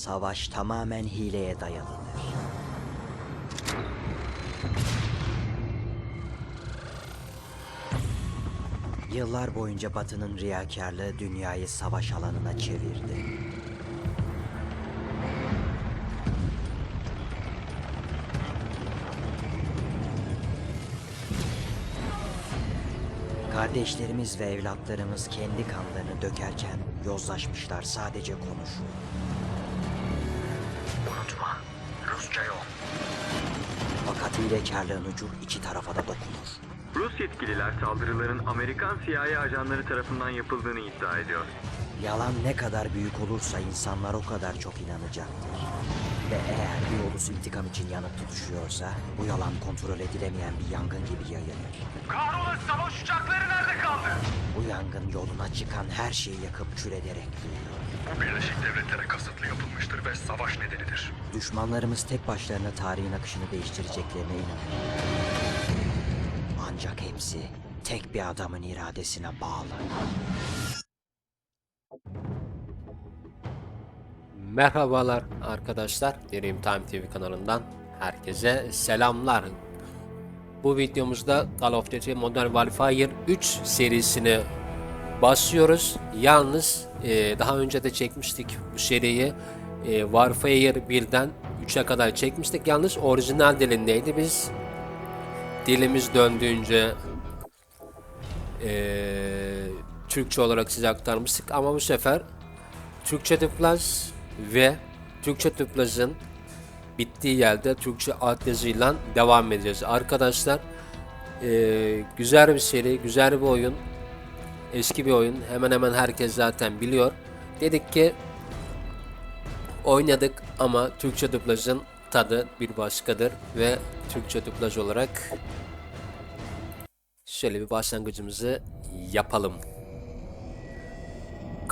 Savaş tamamen hileye dayalıdır. Yıllar boyunca Batı'nın riyakarlığı dünyayı savaş alanına çevirdi. Kardeşlerimiz ve evlatlarımız kendi kanlarını dökerken yozlaşmışlar sadece konuşuyor. Hilekarlığın ucu iki tarafa da dokunur. Rus yetkililer saldırıların Amerikan CIA ajanları tarafından yapıldığını iddia ediyor. Yalan ne kadar büyük olursa insanlar o kadar çok inanacaktır. Ve eğer bir ulus intikam için yanıp tutuşuyorsa bu yalan kontrol edilemeyen bir yangın gibi yayılır. Kahrolası savaş uçakları nerede kaldı? Bu yangın yoluna çıkan her şeyi yakıp kül ederek büyüyor. Bu Birleşik Devletlere kasıtlı yapılmıştır ve savaş nedenidir. Düşmanlarımız tek başlarına tarihin akışını değiştireceklerine inanıyor. Ancak hepsi tek bir adamın iradesine bağlı. Merhabalar arkadaşlar. Dream Time TV kanalından herkese selamlar. Bu videomuzda Call of Duty Modern Warfare 3 serisini basıyoruz. Yalnız e, daha önce de çekmiştik bu seriyi. E, Warfare 1'den 3'e kadar çekmiştik. Yalnız orijinal dilindeydi. Biz dilimiz döndüğünce e, Türkçe olarak size aktarmıştık. Ama bu sefer Türkçe dublaj ve Türkçe dublajın bittiği yerde Türkçe altyazıyla devam edeceğiz. Arkadaşlar eee, güzel bir seri, güzel bir oyun. Eski bir oyun. Hemen hemen herkes zaten biliyor. Dedik ki oynadık ama Türkçe dublajın tadı bir başkadır ve Türkçe dublaj olarak şöyle bir başlangıcımızı yapalım.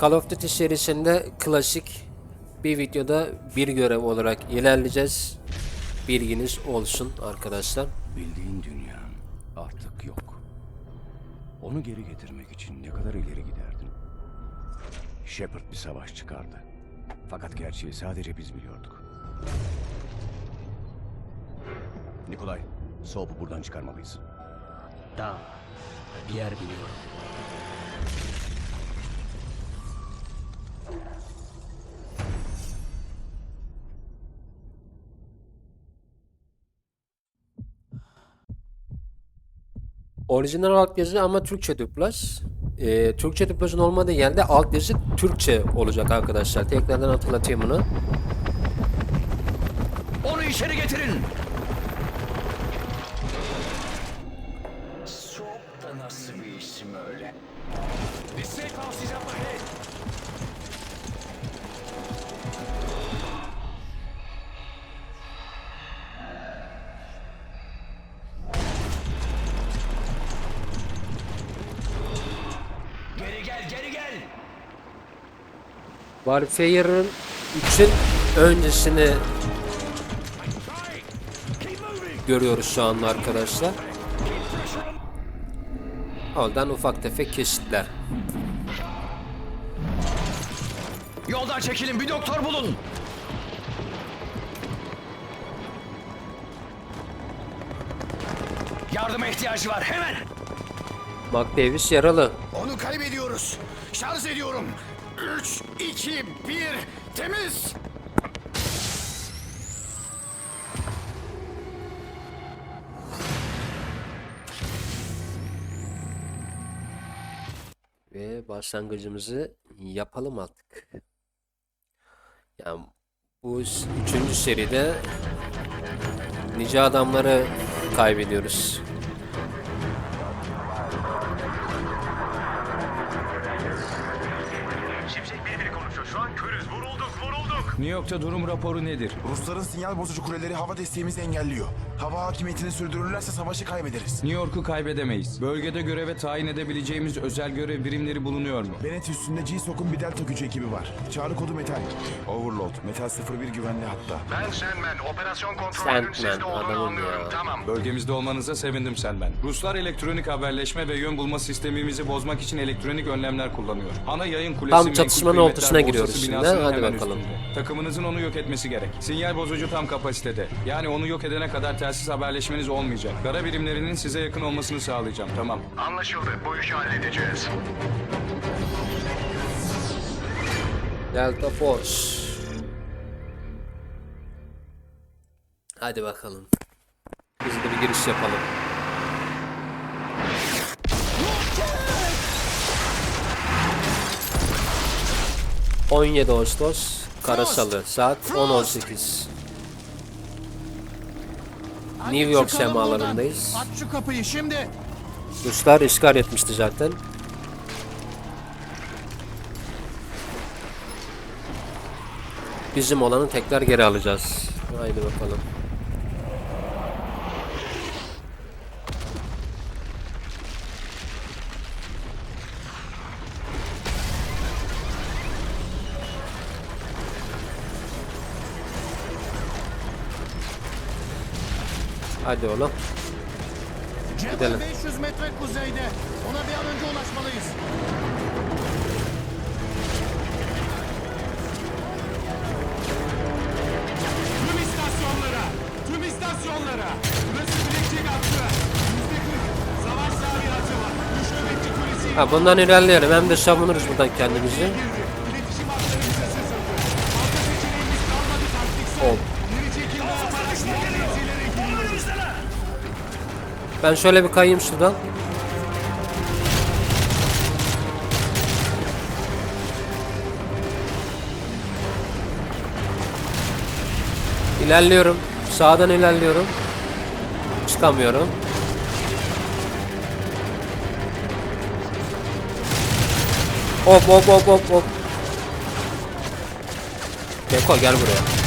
Call of Duty serisinde klasik bir videoda bir görev olarak ilerleyeceğiz. Bilginiz olsun arkadaşlar. Bildiğin dünyan artık yok. Onu geri getirmek için ne kadar ileri giderdin? Shepard bir savaş çıkardı. Fakat gerçeği sadece biz biliyorduk. Nikolay, Soap'u buradan çıkarmalıyız. Tamam. Bir yer biliyorum. Orijinal altyazı ama Türkçe dublaj. Ee, Türkçe dublajın olmadığı yerde altyazı Türkçe olacak arkadaşlar. Tekrardan hatırlatayım bunu. Onu içeri getirin. Warfare'ın 3'ün öncesini görüyoruz şu anda arkadaşlar. Oradan ufak tefek kesitler. Yoldan çekilin, bir doktor bulun. Yardıma ihtiyacı var, hemen. Mark Davis yaralı. Onu kaybediyoruz. Şarj ediyorum. 3, 2, 1, temiz. Ve başlangıcımızı yapalım artık. Yani bu üçüncü seride nice adamları kaybediyoruz. Körüz. Vurulduk, vurulduk. New York'ta durum raporu nedir? Rusların sinyal bozucu kuleleri hava desteğimizi engelliyor. Hava hakimiyetini sürdürürlerse savaşı kaybederiz. New York'u kaybedemeyiz. Bölgede göreve tayin edebileceğimiz özel görev birimleri bulunuyor mu? Bennett üstünde G-SOC'un bir delta gücü ekibi var. Çağrı kodu Metal. Overload. Metal 01 güvenli hatta. Ben Sandman, operasyon Sandman, kontrolünün sizde olduğunu adamım anlıyorum. ya. Tamam. Bölgemizde olmanıza sevindim ben. Ruslar elektronik haberleşme ve yön bulma sistemimizi bozmak için elektronik önlemler kullanıyor. Ana yayın kulesi Tam çatışmanın ortasına giriyoruz şimdi. Hadi bakalım. üstünde. Takımınızın onu yok etmesi gerek. Sinyal bozucu tam kapasitede. Yani onu yok edene kadar telsiz haberleşmeniz olmayacak. Kara birimlerinin size yakın olmasını sağlayacağım. Tamam. Anlaşıldı. Bu işi halledeceğiz. Delta Force. Hadi bakalım. Hızlı bir giriş yapalım. ...17 Ağustos... ...Karasalı... ...saat 10.18... New York semalarındayız. Aç şu kapıyı şimdi. Ruslar işgal etmişti zaten. Bizim olanı tekrar geri alacağız. Haydi bakalım. Hadi oğlum. Gidelim. 500 metre kuzeyde. Ona bir an önce ulaşmalıyız. Tüm istasyonlara! Tüm istasyonlara! Burası Bilecik hattı. Yüzde kırk. Savaş zaviratı var. Üç nöbetçi kulesi Ha bundan ilerleyelim hem de savunuruz buradan kendimizi. İletişim hatlarımız sızıldı. Fazla seçeneğimiz kalmadı taktiksel. Hop. Ben şöyle bir kayayım şuradan. İlerliyorum. Sağdan ilerliyorum. Çıkamıyorum. Hop hop hop hop hop. Beko gel buraya.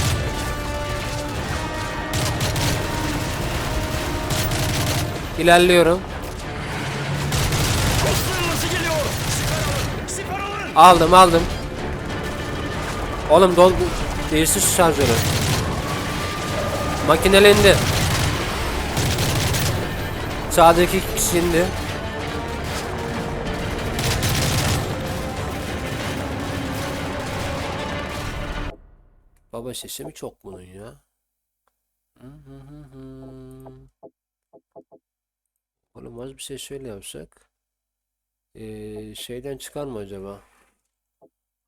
İlerliyorum. Aldım aldım. Oğlum dol değiştir şu şarjörü. Makinelendi. Sağdaki kişi indi. Baba sesi mi çok bunun ya? Oğlum az bir şey şöyle yapsak. Ee, şeyden çıkar mı acaba?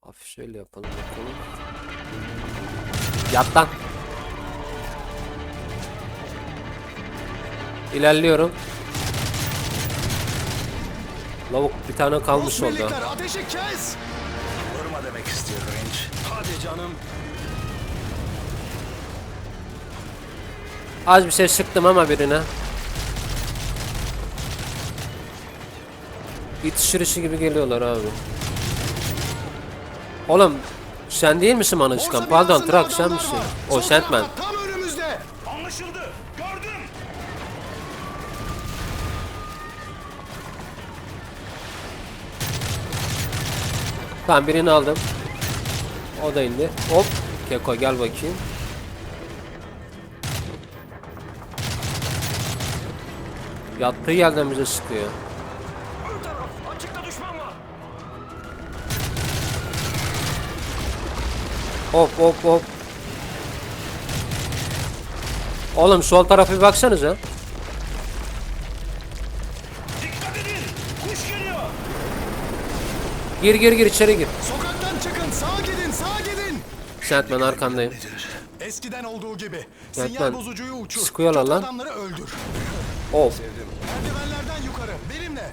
Hafif şöyle yapalım bakalım. Yat lan. İlerliyorum. Lavuk bir tane kalmış birlikler ateşi kes. Vurma demek istiyor Range. Hadi canım. Az bir şey sıktım ama birine. İt sürüsü gibi geliyorlar abi. Oğlum sen değil misin bana çıkan? Pardon Trak sen misin? O Sandman. Tam önümüzde. Anlaşıldı. Gördüm. Tamam birini aldım. O da indi. Hop. Keko gel bakayım. Yattığı yerden bize sıkıyor. Açıkta düşman var. Hop hop hop. Oğlum sol tarafa bir baksanıza. Dikkat edin. Kuş geliyor. Gir gir gir içeri gir. Sokaktan çıkın. Sağa gidin. Sağa gidin. Sentmen arkandayım. Eskiden olduğu gibi. Sinyal bozucuyu uçur. Sıkıyorlar Kötü lan. adamları öldür. Of. Merdivenlerden yukarı. Benimle.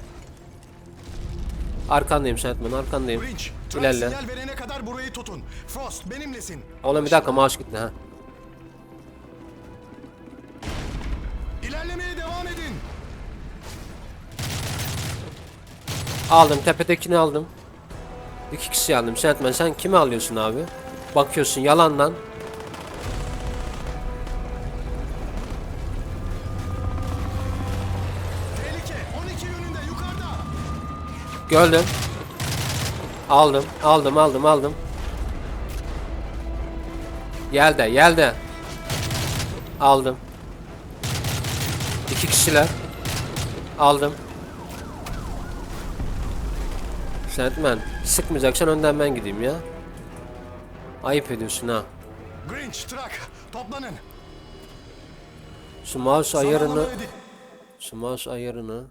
Arkandayım Sentmen arkandayım. Bridge. İlerle. sinyal verene kadar burayı tutun. Frost benimlesin. Oğlum bir dakika maaş gitti ha. İlerlemeye devam edin. Aldım tepedekini aldım. İki kişi aldım. Sentmen sen kimi alıyorsun abi? Bakıyorsun yalandan. Gördüm. Aldım, aldım, aldım, aldım. Gel de, gel de. Aldım. İki kişiler. Aldım. Sentman, sıkmayacaksan önden ben gideyim ya. Ayıp ediyorsun ha. Grinch, Truck, toplanın. Şu mouse ayarını... Şu mouse ayarını...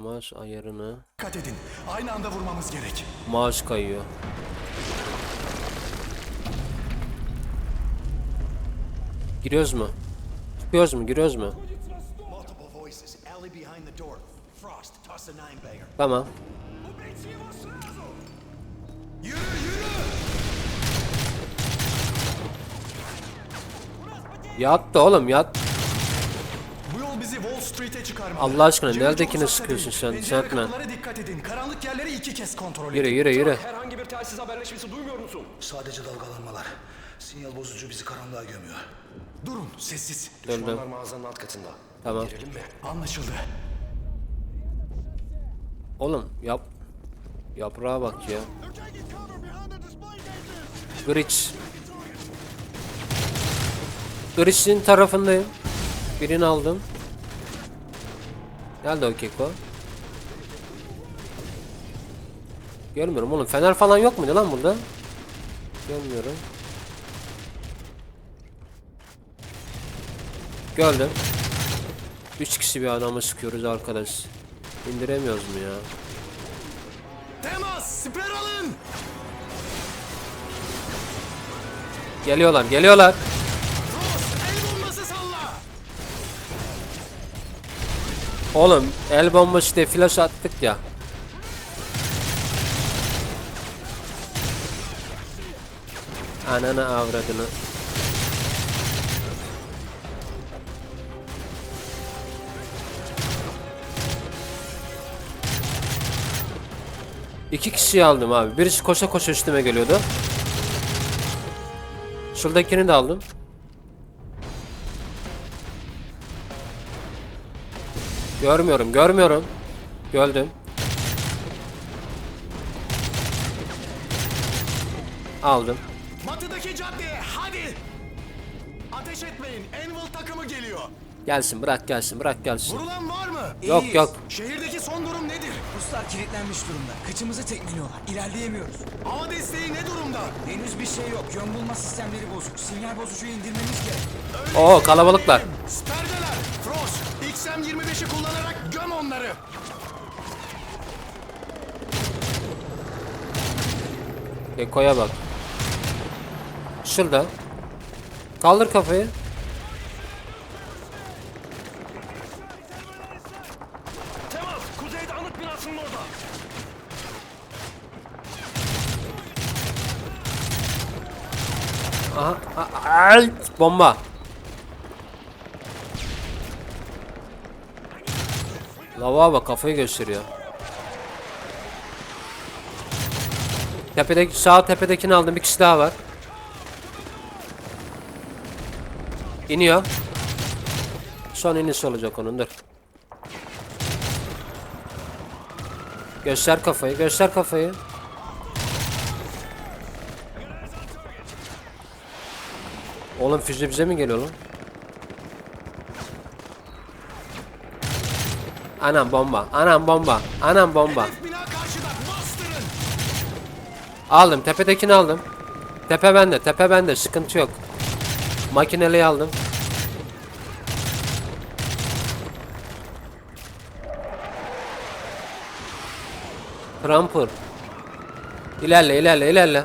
Mouse ayarını... Dikkat edin. Aynı anda vurmamız gerek. Mouse kayıyor. Giriyoruz mu? Çıkıyoruz mu? Giriyoruz mu? Tamam. Yürü, yürü! Yat da oğlum yat. Wall Street'e çıkarmalı. Allah aşkına, Cimri neredekine sıkıyorsun sen, kapılara dikkat edin. Karanlık yerleri iki kez kontrol Yürü edin. yürü yürü. Herhangi bir telsiz haberleşmesi duymuyor musun? Sadece dalgalanmalar. Sinyal bozucu bizi karanlığa gömüyor. Durun, sessiz. Döndüm. Düşmanlar mağazanın alt katında. Tamam. Girelim mi? Anlaşıldı. Oğlum yap. Yaprağa bak ya. Grinch. Grinch'in tarafındayım. Birini aldım. Nerede o keko? Görmüyorum oğlum. Fener falan yok muydu lan burada? Görmüyorum. Gördüm. Üç kişi bir adamı sıkıyoruz arkadaş. İndiremiyoruz mu ya? Temas, siper alın! Geliyorlar, geliyorlar. Oğlum el bombası diye flash attık ya. Ananı avradını. İki kişiyi aldım abi. Birisi koşa koşa üstüme geliyordu. Şuradakini de aldım. Görmüyorum, görmüyorum. Gördüm. Aldım. Batıdaki caddeye, hadi! Ateş etmeyin, Anvil takımı geliyor. Gelsin, bırak gelsin, bırak gelsin. Vurulan var mı? Yok yok. Şehirdeki son durum nedir? Ruslar kilitlenmiş durumda. Kıçımızı tekmeliyorlar. İlerleyemiyoruz. Hava desteği ne durumda? Henüz bir şey yok. Yön bulma sistemleri bozuk. Sinyal bozucuyu indirmemiz gerek. Oo kalabalıklar. Sperdeler, Frost, XM-25'i kullanarak göm onları. Eko'ya bak. Şurada. Kaldır kafayı. Temas! Kuzeyde anıt binasının orada. Aha. Ay, bomba. Lava bak kafayı gösteriyor. Tepedeki sağ tepedekini aldım. Bir kişi daha var. İniyor. Son iniş olacak onun dur. Göster kafayı, göster kafayı. Oğlum füze bize mi geliyor lan? Anam bomba, anam bomba, anam bomba. Aldım, tepedekini aldım. Tepe bende, tepe bende, sıkıntı yok. Makineliği aldım. Tramper. İlerle, ilerle, ilerle.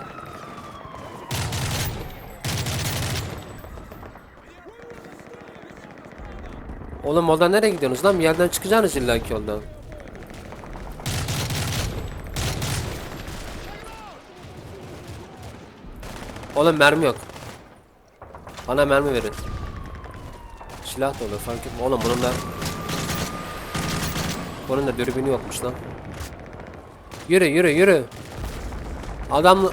Oğlum oradan nereye gidiyorsunuz lan? Bir yerden çıkacaksınız illaki yoldan. Oğlum mermi yok. Bana mermi verin. Silah da olur fark etme. Oğlum bunun da... Bunun da dürbünü yokmuş lan. Yürü yürü yürü. Adam...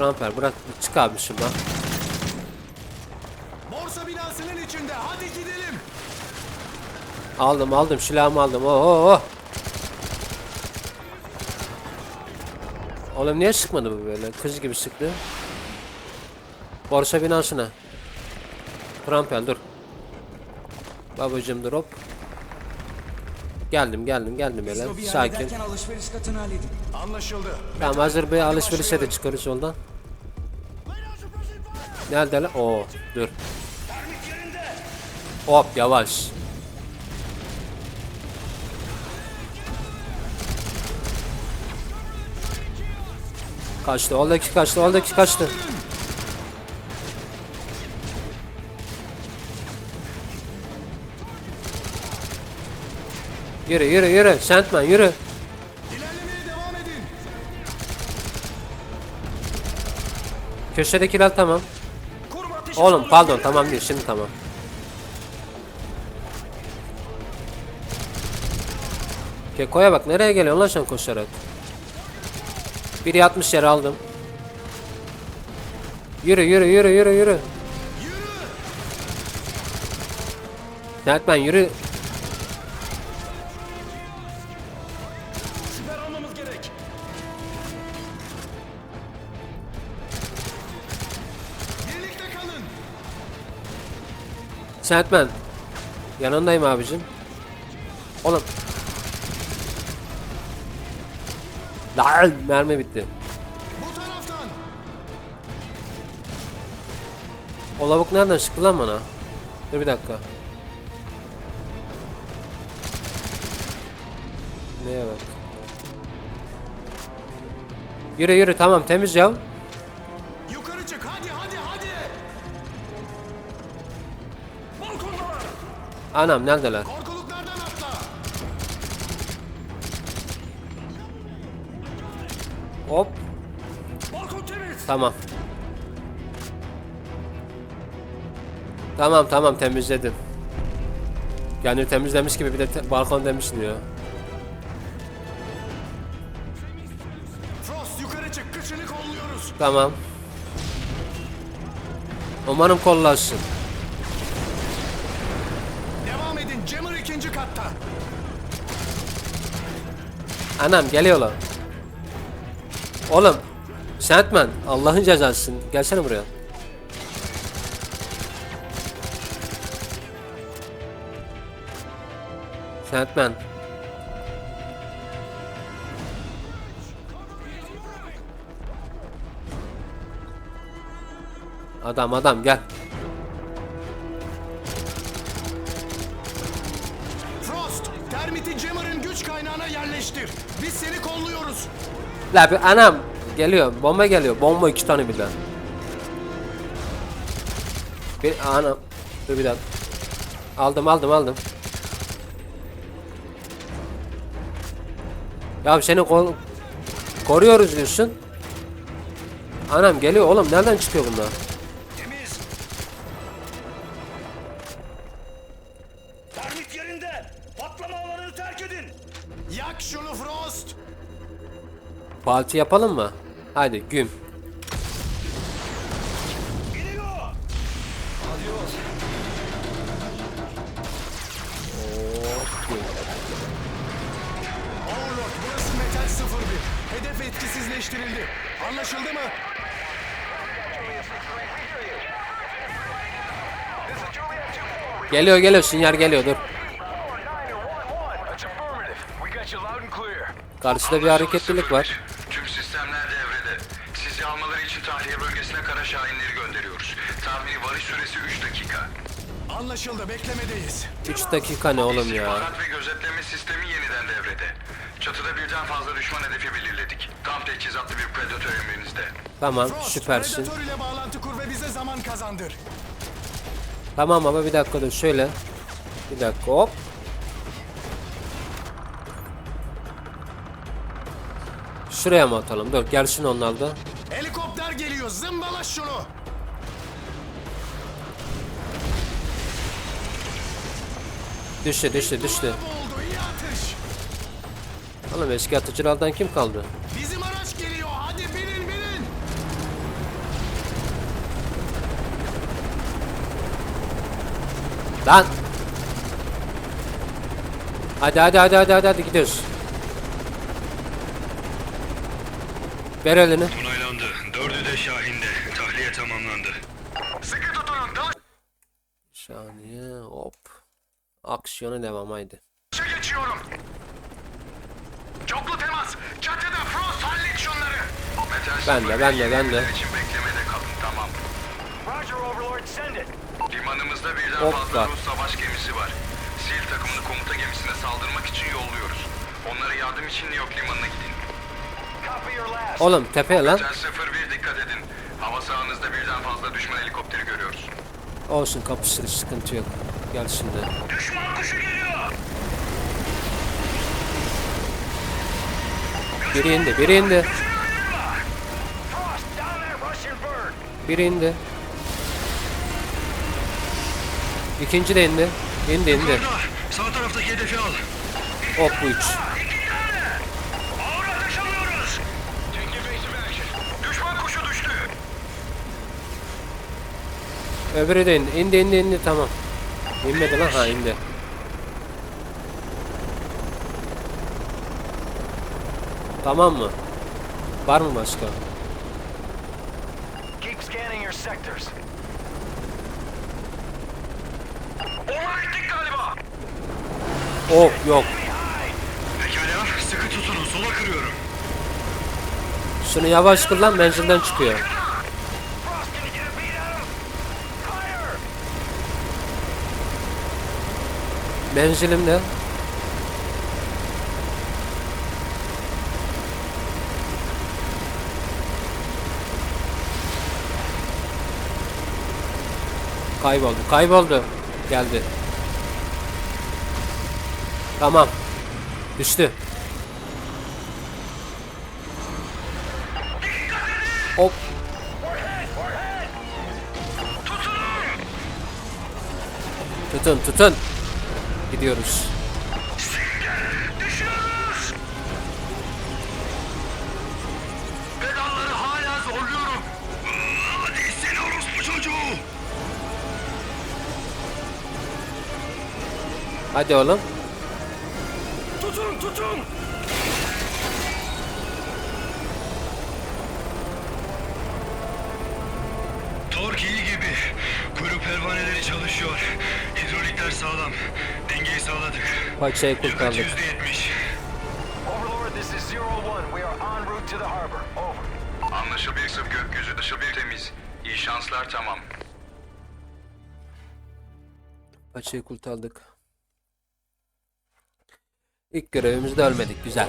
Ramper bırak çık abi şuradan. İçinde, hadi gidelim. Aldım aldım silahımı aldım. Oh, oh, oh. Oğlum niye sıkmadı bu böyle? Kız gibi sıktı. Borsa binasına. Trampel dur. Babacım dur hop. Geldim geldim geldim hele. Sakin. alışveriş katını halledin. Anlaşıldı. Tamam hazır bir alışverişe de çıkarız ondan. Nerede lan? Oo dur. Hop yavaş. Kaçtı. Oradaki kaçtı. Oradaki kaçtı. Yürü yürü yürü. Sandman yürü. Edin. Köşedekiler tamam. Oğlum pardon tamam değil şimdi tamam. Keko'ya bak nereye geliyorsun lan sen koşarak? Biri yatmış yere aldım. Yürü yürü yürü yürü yürü. Netman yürü. Sandman. Yanındayım abicim. Oğlum. Lan mermi bitti. Bu taraftan. O lavuk nereden çıktı lan bana? Dur bir dakika. Neye bak. Yürü yürü tamam temiz ya. Yukarı çık. Hadi hadi hadi. Balkondalar. Anam neredeler? Hop tamam. Tamam tamam temizledim. Yani temizlemiş gibi bir de te- balkon demişsin ya. Frost yukarı çık. Kışını kolluyoruz. Tamam. Umarım kollarsın. Devam edin. Jammer ikinci katta. Anam geliyorlar. Oğlum. Sandman. Allah'ın cezasısın. Gelsene buraya. Sandman. Adam adam gel. Frost, termiti Jammer'ın güç kaynağına yerleştir. Biz seni kolluyoruz. La anam geliyor. Bomba geliyor. Bomba iki tane birden. Bir anam. Dur bir dakika. Aldım aldım aldım. Ya seni kol koruyoruz diyorsun. Anam geliyor oğlum nereden çıkıyor bunlar? Parti yapalım mı? Hadi güm. Geliyor. Overlord, burası Metal 01. Hedef etkisizleştirildi. Anlaşıldı mı? Geliyor geliyor sinyal geliyor dur. Karşıda bir hareketlilik var. Anlaşıldı, beklemedeyiz. 3 dakika ne oğlum ya? İstihbarat ve gözetleme sistemi yeniden devrede. Çatıda birden fazla düşman hedefi belirledik. Tam teçhizatlı bir predatör emrinizde. Tamam Frost, süpersin. Predator ile bağlantı kur ve bize zaman kazandır. Tamam ama bir dakika dur şöyle. Bir dakika hop. Şuraya mı atalım? Dur gelsin onlar da. Helikopter geliyor, zımbala şunu. Düştü düştü düştü. Oğlum eski atıcılardan kim kaldı? Bizim araç geliyor, hadi binin binin. Lan! Hadi hadi hadi hadi hadi, hadi gidiyoruz. Ver elini. Onaylandı. Dördü de Şahin'de. Tahliye tamamlandı. Sıkı tutunun. Saniye hop. Aksiyona devam haydi. Geçiyorum. Çoklu temas. Çatıda Frost hallet şunları. Ben de, ben de, ben de. için beklemede kalın tamam. Roger, Overlord, send it. Limanımızda birden Hoppa. fazla Rus savaş gemisi var. Sil takımını komuta gemisine saldırmak için yolluyoruz. Onlara yardım için New York limanına gidin. Copy your last. Oğlum tepe lan. Metal 01 dikkat edin. Hava sahanızda birden fazla düşman helikopteri görüyoruz. Olsun kapışırız sıkıntı yok. Gel şimdi. Düşman kuşu geliyor. Biri indi, biri indi. Biri indi. İkinci de indi. İndi indi. Sağ taraftaki hedefi al. Ok bu üç. Öbürü de indi. İndi indi indi tamam. İnmedi lan ha indi. Tamam mı? Var mı başka? Keep scanning your sectors. Ona gittik galiba. Ok yok. Pekala sıkı tutunun sola kırıyorum. Şunu yavaş kır lan menzilden çıkıyor. Menzilim ne? Kayboldu. Kayboldu. Geldi. Tamam. Düştü. Hop. Tutun tutun. Gidiyoruz. Düşüyoruz. Pedalları hala zorluyorum. Hadi seni orospu çocuğu. Hadi oğlum. Tutun, tutun! Tork iyi gibi. Kuyruk pervaneleri çalışıyor. Hidrolikler sağlam. Dengeyi sağladık. Paçayı kurtardık. %70. Overlord, this is Zero One. We are en route to the harbor. Over. Anlaşıldı. Bir sıf gökyüzü dışı bir temiz. İyi şanslar tamam. Paçayı kurtardık. İlk görevimizde ölmedik. Güzel.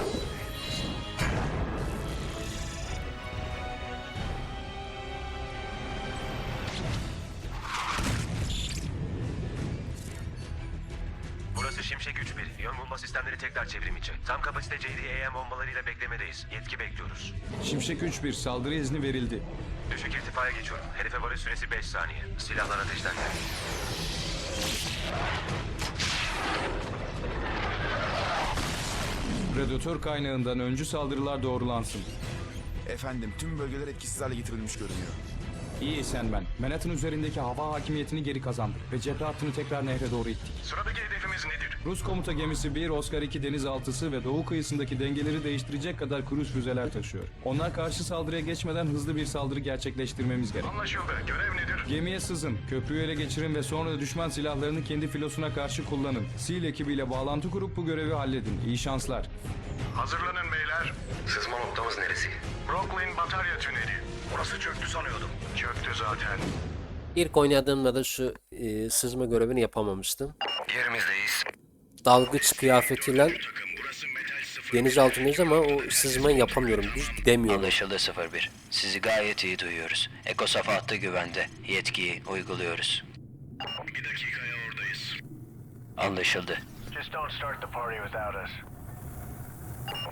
3-1. Yön bulma sistemleri tekrar çevrim içi. Tam kapasite JDAM bombalarıyla beklemedeyiz. Yetki bekliyoruz. Şimşek 3-1 saldırı izni verildi. Düşük irtifaya geçiyorum. Hedefe varış süresi 5 saniye. Silahlar ateşlendi. Predatör kaynağından öncü saldırılar doğrulansın. Efendim tüm bölgeler etkisiz hale getirilmiş görünüyor. İyi sen ben. Manhattan üzerindeki hava hakimiyetini geri kazandık ve cephe hattını tekrar nehre doğru ittik. Sıradaki nedir? Rus komuta gemisi 1, Oscar 2 denizaltısı ve doğu kıyısındaki dengeleri değiştirecek kadar kruz füzeler taşıyor. Onlar karşı saldırıya geçmeden hızlı bir saldırı gerçekleştirmemiz gerek. Anlaşıldı. Görev nedir? Gemiye sızın, köprüyü ele geçirin ve sonra da düşman silahlarını kendi filosuna karşı kullanın. SEAL ekibiyle bağlantı kurup bu görevi halledin. İyi şanslar. Hazırlanın beyler. Sızma noktamız neresi? Brooklyn Batarya Tüneli. Orası çöktü sanıyordum. Çöktü zaten. İlk oynadığımda da şu e, sızma görevini yapamamıştım. Yerimizdeyiz. Dalgıç kıyafetiyle deniz altındayız ama o sızmayı yapamıyorum. Düz gidemiyorum. Anlaşıldı 01. Sizi gayet iyi duyuyoruz. Ekosaf hattı güvende. Yetkiyi uyguluyoruz. Bir dakikaya oradayız. Anlaşıldı. Just don't start the party without us.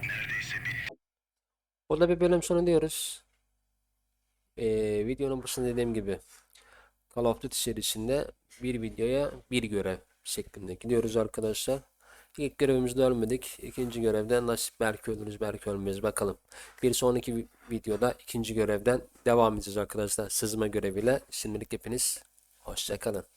Neredeyse bir. Burada bir bölüm sonu diyoruz. Ee, videonun başında dediğim gibi Call of Duty serisinde bir videoya bir görev şeklinde gidiyoruz arkadaşlar. İlk görevimizde ölmedik. İkinci görevden nasip belki ölürüz belki ölmeyiz bakalım. Bir sonraki vi- videoda ikinci görevden devam edeceğiz arkadaşlar. Sızma göreviyle. Şimdilik hepiniz hoşçakalın.